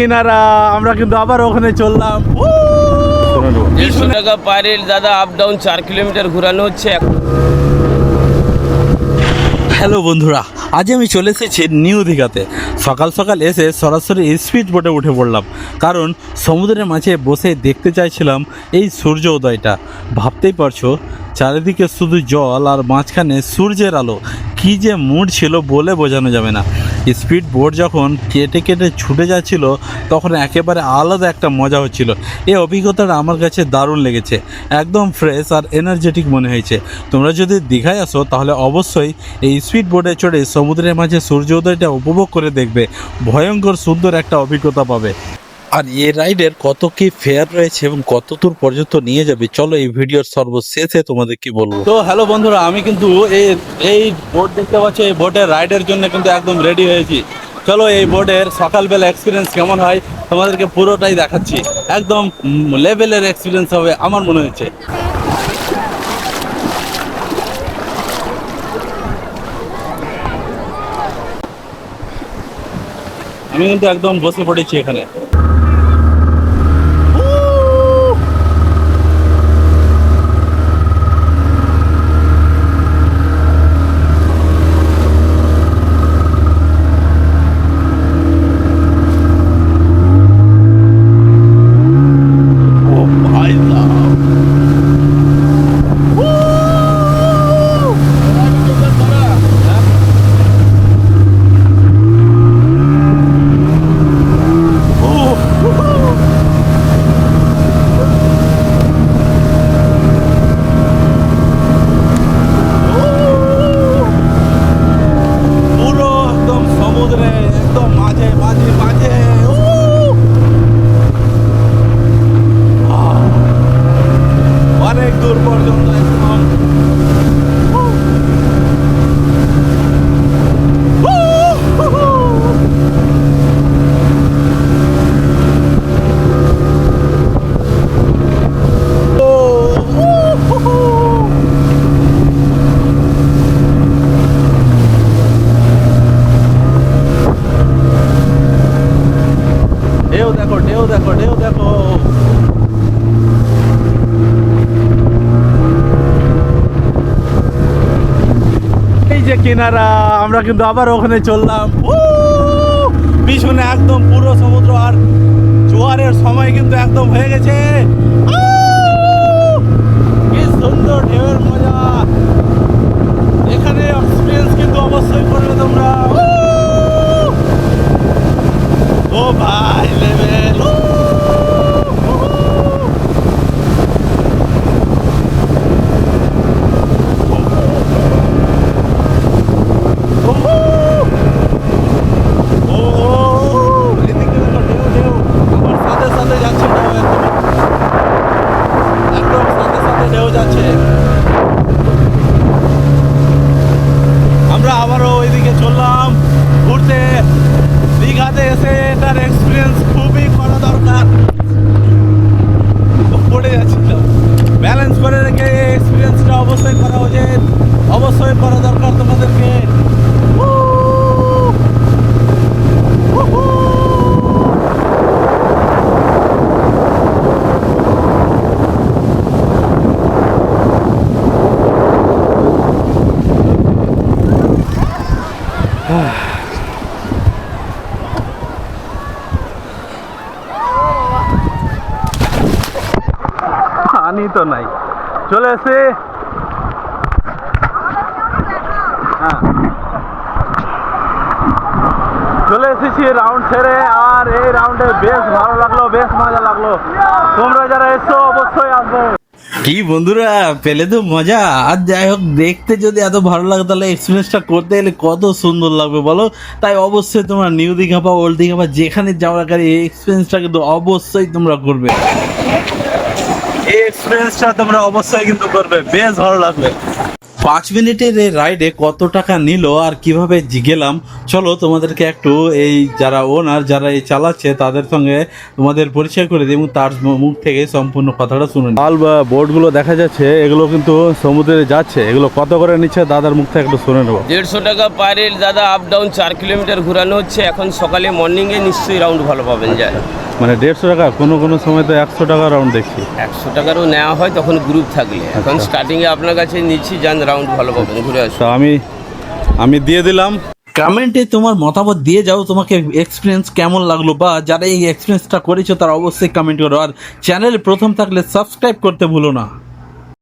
কিনারা আমরা কিন্তু আবার ওখানে চললাম। দেড়শো টাকা পার দাদা আপ ডাউন চার কিলোমিটার ঘোরানো হচ্ছে। হ্যালো বন্ধুরা আজ আমি চলে এসেছি নিউ দীঘাতে। সকাল সকাল এসে সরাসরি স্পিড বোটে উঠে পড়লাম। কারণ সমুদ্রের মাঝে বসে দেখতে চাইছিলাম এই সূর্য উদয়টা। ভাবতেই পারছ চারিদিকে শুধু জল আর মাঝখানে সূর্যের আলো। কী যে মুড ছিল বলে বোঝানো যাবে না। স্পিড বোট যখন কেটে কেটে ছুটে যাচ্ছিল, তখন একেবারে আলাদা একটা মজা হচ্ছিল। এই অভিজ্ঞতাটা আমার কাছে দারুণ লেগেছে, একদম ফ্রেশ আর এনার্জেটিক মনে হয়েছে। তোমরা যদি দীঘায় আসো, তাহলে অবশ্যই এই স্পিড বোটে চড়ে সমুদ্রের মাঝে সূর্য উদয়টা উপভোগ করে দেখবে। ভয়ঙ্কর সুন্দর একটা অভিজ্ঞতা পাবে। আর এ রাইডের কত কি ফেয়ার রয়েছে এবং কত দূর পর্যন্ত নিয়ে যাবে? চলো এই ভিডিওর সর্বশেষে তোমাদের কি বলব। তো হ্যালো বন্ধুরা, আমি কিন্তু এই এই বোট দেখতে পাচ্ছি, এই বোটের রাইডের জন্য কিন্তু একদম রেডি হয়েছি। চলো এই বোটের সকালবেলা এক্সপিরিয়েন্স কেমন হয়, তোমাদেরকে পুরোটাই দেখাচ্ছি। একদম লেভেলের এক্সপিরিয়েন্স হবে, আমার মনে হচ্ছে। আমি কিন্তু একদম বসে পড়েছি এখানে ও ভাই সাহেব পুরো একদম সমুদ্রে একদম মাঝে মাঝে মাঝে উহ! আহ! অনেক দূর পর্যন্ত একদম উহ! উহ! উহ! ঢেউ দেখো ঢেউ দেখো ঢেউ দেখো এই যে কিনারা, আমরা কিন্তু আবার ওখানে চললাম! পিছনে একদম পুরো সমুদ্র আর জোয়ারের সময় কিন্তু একদম হয়ে গেছে! কি সুন্দর ঢেউয়ের মজা এখানে এক্সপিরিয়েন্স কিন্তু অবশ্যই করবে তোমরা এক্সপিরিয়েন্স খুবই করা দরকার। পড়ে যাচ্ছিলাম ব্যালেন্স করে রেখে এক্সপিরিয়েন্সটা অবশ্যই করা উচিত। অবশ্যই করা দরকার তোমাদেরকে। পানি তো নাই। চলে এসে হ্যাঁ। চলে এসেছি রাউন্ড ছেড়ে, আর এই রাউন্ডে বেশ ভালো লাগল, বেশ মজা লাগল। তোমরা যারা এসছো অবশ্যই আসবে। কি বন্ধুরা, পেলে তো মজা। আর যাই হোক, দেখতে যদি এত ভালো লাগে, তাহলে এক্সপিরিয়েন্সটা করতে গেলে কত সুন্দর লাগবে বলো? তাই অবশ্যই তোমরা নিউ দীঘা বা ওল্ড দীঘা বা যেখানে যাওয়ার আগে এই এক্সপিরিয়েন্সটা কিন্তু অবশ্যই তোমরা করবে। এক্সপিরিয়েন্সটা তোমরা অবশ্যই কিন্তু করবে। বেশ ভালো লাগবে। পাঁচ মিনিটের এই রাইডে কত টাকা নিল আর কীভাবে গেলাম চলো তোমাদেরকে একটু এই যারা ওনার যারা এই চালাচ্ছে তাদের সঙ্গে তোমাদের পরিচয় করে দিই এবং তার মুখ থেকে সম্পূর্ণ কথাটা শুনুন মাল বা বোটগুলো দেখা যাচ্ছে এগুলো কিন্তু সমুদ্রে যাচ্ছে। এগুলো কত করে নিচ্ছে দাদার মুখ থেকে একটু শুনে নেব। দেড়শো টাকা পার দাদা আপ ডাউন চার কিলোমিটার ঘোরানো হচ্ছে। এখন সকালে মর্নিংয়ে নিশ্চয়ই রাউন্ড ভালো পাবেন যায়। মানে দেড়শো টাকা কোনো কোনো সময় তো একশো টাকা রাউন্ড দেখছি। একশো টাকারও নেওয়া হয় তখন গ্রুপ থাকলে। এখন স্টার্টিংয়ে আপনার কাছে নিচ্ছি যান রাউন্ড ভালো পাবেন ঘুরে আসো আমি আমি দিয়ে দিলাম। কমেন্টে তোমার মতামত দিয়ে যাও তোমাকে এক্সপিরিয়েন্স কেমন লাগল বা যারা এই এক্সপিরিয়েন্সটা করেছ তারা অবশ্যই কমেন্ট করো। আর চ্যানেল প্রথম থাকলে সাবস্ক্রাইব করতে ভুলো না।